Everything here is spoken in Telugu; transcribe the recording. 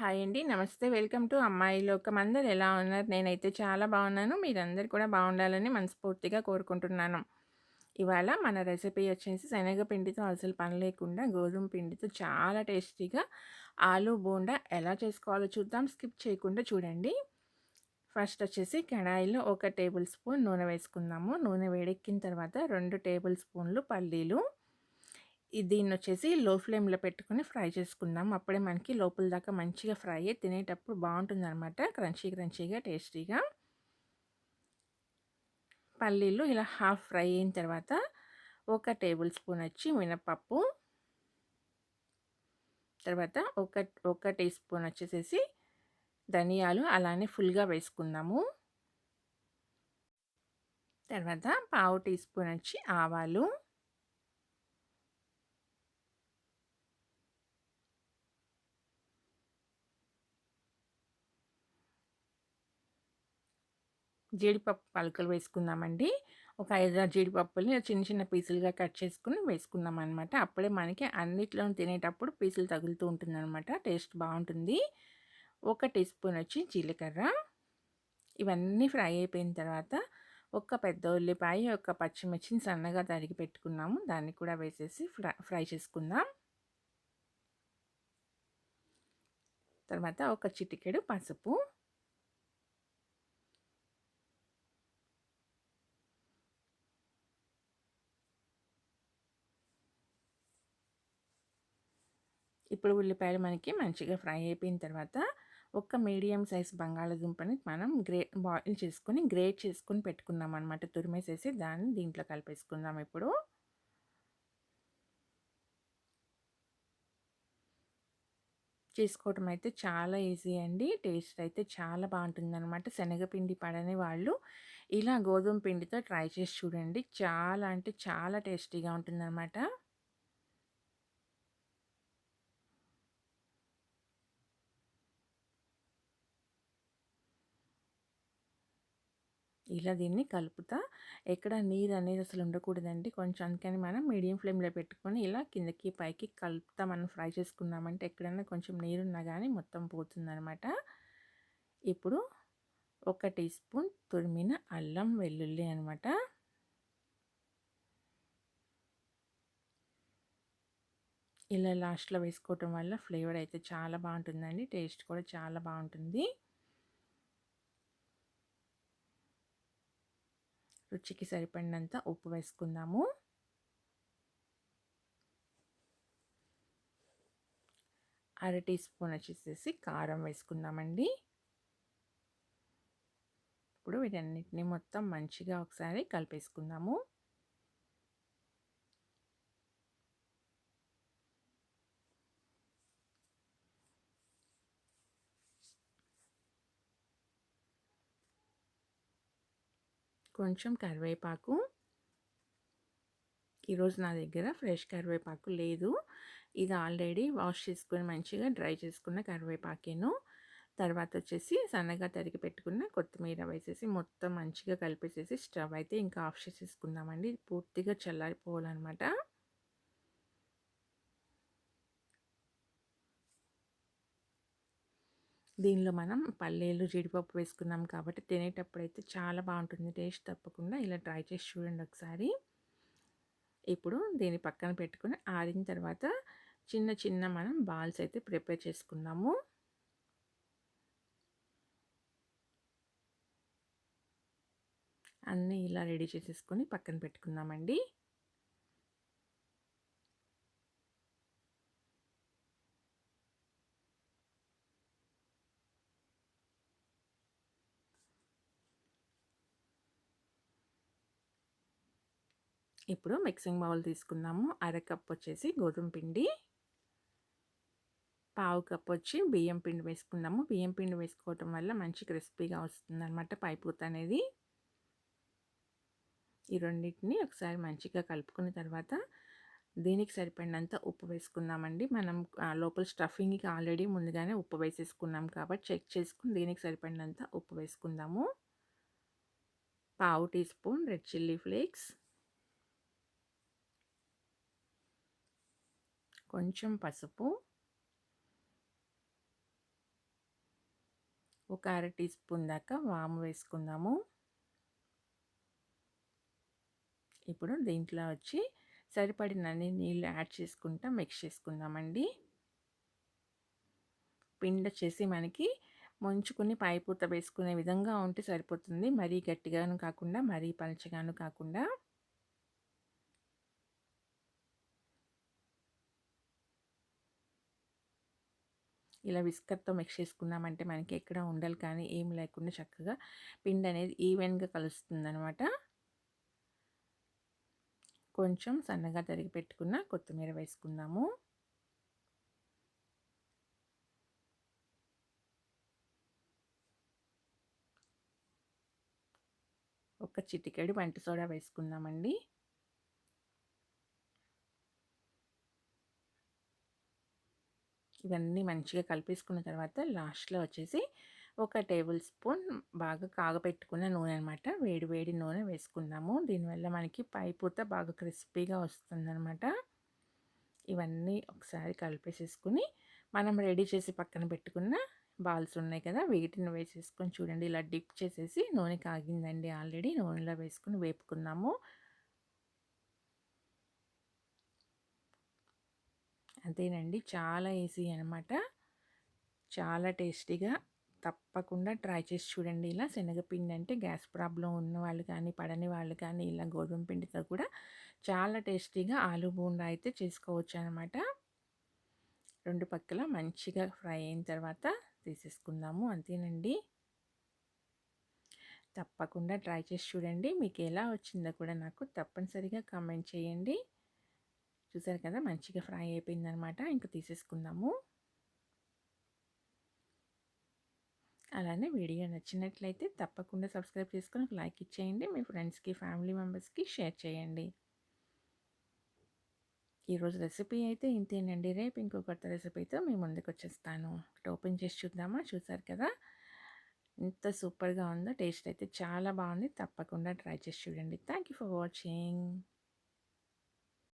హాయ్ అండి. నమస్తే. వెల్కమ్ టు అమ్మాయి లోకం. అందరు ఎలా ఉన్నారు? నేనైతే చాలా బాగున్నాను. మీరందరు కూడా బాగుండాలని మనస్ఫూర్తిగా కోరుకుంటున్నాను. ఇవాళ మన రెసిపీ వచ్చేసి శనగపిండితో అసలు పని లేకుండా గోధుమ పిండితో చాలా టేస్టీగా ఆలూ బోండా ఎలా చేసుకోవాలో చూద్దాం. స్కిప్ చేయకుండా చూడండి. ఫస్ట్ వచ్చేసి కడాయిలో ఒక టేబుల్ స్పూన్ నూనె వేసుకుందాము. నూనె వేడెక్కిన తర్వాత రెండు టేబుల్ స్పూన్లు పల్లీలు దీన్ని వచ్చేసి లో ఫ్లేమ్లో పెట్టుకుని ఫ్రై చేసుకుందాం. అప్పుడే మనకి లోపల దాకా మంచిగా ఫ్రై అయ్యి తినేటప్పుడు బాగుంటుంది అనమాట క్రంచీ క్రంచీగా టేస్టీగా. పల్లీలు ఇలా హాఫ్ ఫ్రై అయిన తర్వాత ఒక టేబుల్ స్పూన్ వచ్చి మినపప్పు తర్వాత ఒక ఒక టీ స్పూన్ వచ్చేసేసి ధనియాలు అలానే ఫుల్గా వేసుకుందాము. తర్వాత పావు టీ స్పూన్ వచ్చి ఆవాలు. జీడిపప్పు పలుకులు వేసుకుందామండి. ఒక ఐదారు జీడిపప్పుల్ని చిన్న చిన్న పీసులుగా కట్ చేసుకుని వేసుకుందాం అనమాట అప్పుడే మనకి అన్నిట్లో తినేటప్పుడు పీసులు తగులుతూ ఉంటుందన్నమాట. టేస్ట్ బాగుంటుంది. ఒక టీ స్పూన్ వచ్చి జీలకర్ర. ఇవన్నీ ఫ్రై అయిపోయిన తర్వాత ఒక పెద్ద ఉల్లిపాయ ఒక పచ్చిమిర్చిని సన్నగా తరిగి పెట్టుకున్నాము. దాన్ని కూడా వేసేసి ఫ్రై ఫ్రై చేసుకుందాం. తర్వాత ఒక చిటికెడు పసుపు. ఇప్పుడు ఉల్లిపాయలు మనకి మంచిగా ఫ్రై అయిపోయిన తర్వాత ఒక మీడియం సైజ్ బంగాళాదుంపని మనం గ్రే బాయిల్ చేసుకొని గ్రేట్ చేసుకొని పెట్టుకున్నాం అనమాట తురిమేసేసి దాన్ని దీంట్లో కలిపేసుకుందాం ఇప్పుడు. చేసుకోవటం అయితే చాలా ఈజీ అండి. టేస్ట్ అయితే చాలా బాగుంటుంది అనమాట శనగపిండి పడని వాళ్ళు ఇలా గోధుమ పిండితో ట్రై చేసి చూడండి. చాలా అంటే చాలా టేస్టీగా ఉంటుందన్నమాట. ఇలా దీన్ని కలుపుతా. ఎక్కడ నీరు అనేది అసలు ఉండకూడదండి. కొంచెం అందుకని మనం మీడియం ఫ్లేమ్లో పెట్టుకొని ఇలా కిందకి పైకి కలుపుతా. మనం ఫ్రై చేసుకున్నామంటే ఎక్కడైనా కొంచెం నీరు ఉన్నా కానీ మొత్తం పోతుందనమాట. ఇప్పుడు ఒక టీ స్పూన్ తురిమిన అల్లం వెల్లుల్లి అనమాట. ఇలా లాస్ట్లో వేసుకోవటం వల్ల ఫ్లేవర్ అయితే చాలా బాగుంటుందండి. టేస్ట్ కూడా చాలా బాగుంటుంది. రుచికి సరిపడినంత ఉప్పు వేసుకుందాము. అర టీ స్పూన్ వచ్చేసేసి కారం వేసుకుందామండి. ఇప్పుడు వీటన్నిటిని మొత్తం మంచిగా ఒకసారి కలిపేసుకుందాము. కొంచెం కరివేపాకు. ఈరోజు నా దగ్గర ఫ్రెష్ కరివేపాకు లేదు. ఇది ఆల్రెడీ వాష్ చేసుకుని మంచిగా డ్రై చేసుకున్న కరివేపాకేను. తర్వాత వచ్చేసి సన్నగా తరిగి పెట్టుకున్న కొత్తిమీర వేసేసి మొత్తం మంచిగా కలిపేసేసి స్టవ్ అయితే ఇంకా ఆఫ్ చేసేసుకుందామండి. పూర్తిగా చల్లారిపోవాలన్నమాట. దీనిలో మనం పల్లీలు జీడిపప్పు వేసుకున్నాం కాబట్టి తినేటప్పుడు అయితే చాలా బాగుంటుంది. టేస్ట్ తప్పకుండా ఇలా ట్రై చేసి చూడండి ఒకసారి. ఇప్పుడు దీన్ని పక్కన పెట్టుకుని ఆరిన తర్వాత చిన్న చిన్న మనం బాల్స్ అయితే ప్రిపేర్ చేసుకున్నాము అన్నీ ఇలా రెడీ చేసేసుకొని పక్కన పెట్టుకున్నామండి ఇప్పుడు మిక్సింగ్ బౌల్ తీసుకుందాము. అరకప్ వచ్చేసి గోధుమ పిండి. పావు కప్ వచ్చి బియ్యం పిండి వేసుకుందాము. బియ్యం పిండి వేసుకోవటం వల్ల మంచి క్రిస్పీగా వస్తుంది అనమాట పైపూత అనేది. ఈ రెండింటిని ఒకసారి మంచిగా కలుపుకున్న తర్వాత దీనికి సరిపడినంత ఉప్పు వేసుకుందామండి. మనం లోపల స్టఫింగ్కి ఆల్రెడీ ముందుగానే ఉప్పు వేసేసుకున్నాం కాబట్టి చెక్ చేసుకుని దీనికి సరిపడినంత ఉప్పు వేసుకుందాము. పావు teaspoon red chilli flakes. కొంచెం పసుపు. ఒక అర టీ స్పూన్ దాకా వాము వేసుకుందాము. ఇప్పుడు దీంట్లో వచ్చి సరిపడినన్ని నీళ్ళు యాడ్ చేసుకుంటా మిక్స్ చేసుకుందామండి. పిండి వచ్చేసి మనకి ముంచుకుని పైపూత వేసుకునే విధంగా ఉంటే సరిపోతుంది. మరీ గట్టిగాను కాకుండా మరీ పలచగాను కాకుండా. ఇలా విస్కర్తో మిక్స్ చేసుకున్నామంటే మనకి ఎక్కడ ఉండలు కానీ ఏం లేకుండా చక్కగా పిండి అనేది ఈవెన్గా కలుస్తుంది అనమాట కొంచెం సన్నగా తరిగి పెట్టుకున్న కొత్తిమీర వేసుకుందాము. ఒక చిటికెడు వంట సోడా వేసుకుందామండి. ఇవన్నీ మంచిగా కలిపేసుకున్న తర్వాత లాస్ట్లో వచ్చేసి ఒక టేబుల్ స్పూన్ బాగా కాగపెట్టుకున్న నూనె అనమాట వేడి వేడి నూనె వేసుకుందాము. దీనివల్ల మనకి పై పూత బాగా క్రిస్పీగా వస్తుందనమాట ఇవన్నీ ఒకసారి కలిపేసేసుకుని మనం రెడీ చేసి పక్కన పెట్టుకున్న బాల్స్ ఉన్నాయి కదా వీటిని వేసేసుకొని చూడండి. ఇలా డిప్ చేసేసి నూనె కాగిందండి ఆల్రెడీ. నూనెలో వేసుకుని వేపుకుందాము. అంతేనండి చాలా ఈజీ అనమాట. చాలా టేస్టీగా తప్పకుండా ట్రై చేసి చూడండి. ఇలా శనగపిండి అంటే గ్యాస్ ప్రాబ్లం ఉన్న వాళ్ళు కానీ పడని వాళ్ళు కానీ ఇలా గోధుమ పిండితో కూడా చాలా టేస్టీగా ఆలు బూండా అయితే చేసుకోవచ్చు అనమాట. రెండు పక్కల మంచిగా ఫ్రై అయిన తర్వాత తీసేసుకుందాము. అంతేనండి. తప్పకుండా ట్రై చేసి చూడండి. మీకు ఎలా వచ్చిందో కూడా నాకు తప్పనిసరిగా కామెంట్ చేయండి. చూసారు కదా! మంచిగా ఫ్రై అయిపోయిందనమాట. ఇంకా తీసేసుకుందాము. అలానే వీడియో నచ్చినట్లయితే తప్పకుండా సబ్స్క్రైబ్ చేసుకొని ఒక లైక్ ఇచ్చేయండి. మీ ఫ్రెండ్స్కి ఫ్యామిలీ మెంబర్స్కి షేర్ చేయండి. ఈరోజు రెసిపీ అయితే ఇంతేనండి. రేపు ఇంకో కొత్త రెసిపీతో మీ ముందుకు వచ్చేస్తాను. ఓపెన్ చేసి చూద్దామా? చూసారు కదా! ఎంత సూపర్గా ఉందో టేస్ట్ అయితే చాలా బాగుంది. తప్పకుండా ట్రై చేసి చూడండి. Thank you for watching.